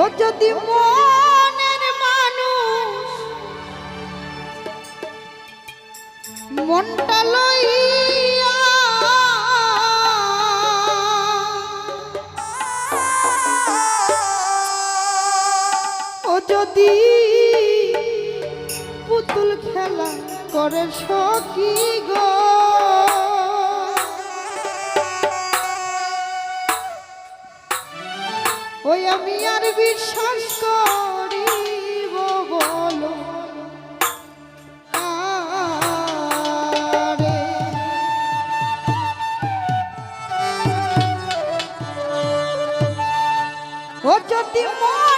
ও যদি মনের মানুষ মনটা ও যদি পুতুল খেলা করে সখী গো। ওই আমি আর বিশ্বাস করিব বলো। ও যদি মন